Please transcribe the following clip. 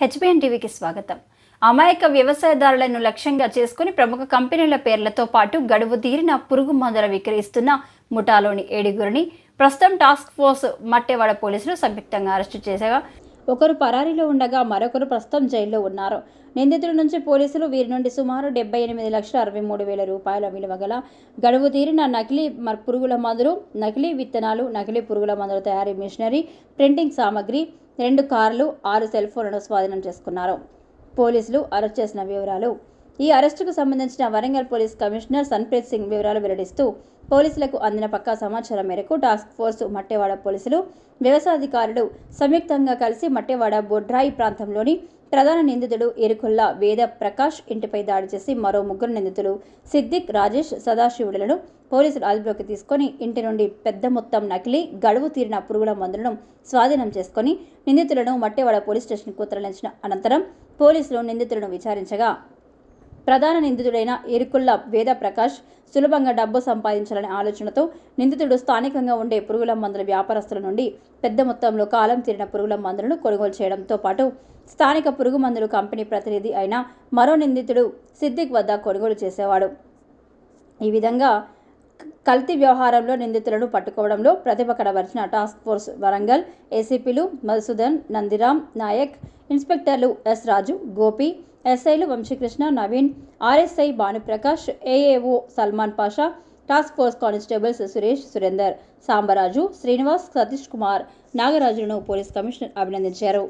HBN టీవీకి స్వాగతం. అమాయక వ్యవసాయదారులను లక్ష్యంగా చేసుకుని ప్రముఖ కంపెనీల పేర్లతో పాటు గడువు తీరిన పురుగు మందుల విక్రయిస్తున్న ముఠాలోని ఏడుగురిని ప్రస్తుతం టాస్క్ ఫోర్స్ మట్టెవాడ పోలీసులు సంయుక్తంగా అరెస్టు చేశాగా ఒకరు పరారీలో ఉండగా మరొకరు ప్రస్తుతం జైల్లో ఉన్నారు. నిందితుల నుంచి పోలీసులు వీరి నుండి సుమారు డెబ్బై ఎనిమిది లక్షల అరవై మూడు వేల రూపాయల విలువ గల గడువు తీరిన నకిలీ మ- పురుగుల మందులు నకిలీ విత్తనాలు నకిలీ పురుగుల మందుల తయారీ మిషనరీ ప్రింటింగ్ సామగ్రి రెండు కార్లు ఆరు సెల్ ఫోన్లను స్వాధీనం చేసుకున్నారు. పోలీసులు అరెస్ట్ చేసిన వివరాలు ఈ అరెస్టుకు సంబంధించిన వరంగల్ పోలీస్ కమిషనర్ సన్ప్రీత్ సింగ్ వివరాలు వెల్లడిస్తూ పోలీసులకు అందిన పక్కా సమాచారం మేరకు టాస్క్ ఫోర్స్ మట్టెవాడ పోలీసులు వ్యవసాయాధికారులు సంయుక్తంగా కలిసి మట్టేవాడ బొడ్రాయి ప్రాంతంలోని ప్రధాన నిందితుడు ఎరుకుల్లా వేద ప్రకాష్ ఇంటిపై దాడి చేసి మరో ముగ్గురు నిందితులు సిద్దిక్ రాజేష్ సదాశివుడులను పోలీసులు అదుపులోకి తీసుకొని ఇంటి నుండి పెద్ద మొత్తం నకిలీ గడువు తీరిన పురుగుల మందులను స్వాధీనం చేసుకొని నిందితులను మట్టేవాడ పోలీస్ స్టేషన్కు తరలించిన అనంతరం పోలీసులు నిందితులను విచారించగా ప్రధాన నిందితుడైన ఇరుకుల్ల వేద ప్రకాష్ సులభంగా డబ్బు సంపాదించాలనే ఆలోచనతో నిందితుడు స్థానికంగా ఉండే పురుగుల మందుల వ్యాపారస్తుల నుండి పెద్ద మొత్తంలో కాలం తీరిన పురుగుల మందులను కొనుగోలు చేయడంతో పాటు స్థానిక పురుగు మందులు కంపెనీ ప్రతినిధి అయిన మరో నిందితుడు సిద్దిక్ వద్ద కొనుగోలు చేసేవాడు. ఈ విధంగా కల్తీ వ్యవహారంలో నిందితులను పట్టుకోవడంలో ప్రతిభ కనబరిచిన టాస్క్ ఫోర్స్ వరంగల్ ఏసీపీలు మధుసూదన్ నందిరామ్ నాయక్ ఇన్స్పెక్టర్లు ఎస్ రాజు గోపి ఎస్ఐలు Vamsikrishna Naveen R S I Bhanuprakash A A O Salman Pasha task force constables Suresh Surender Sambaraju Srinivas Satish Kumar నాగరాజులను police commissioner అభినందించారు.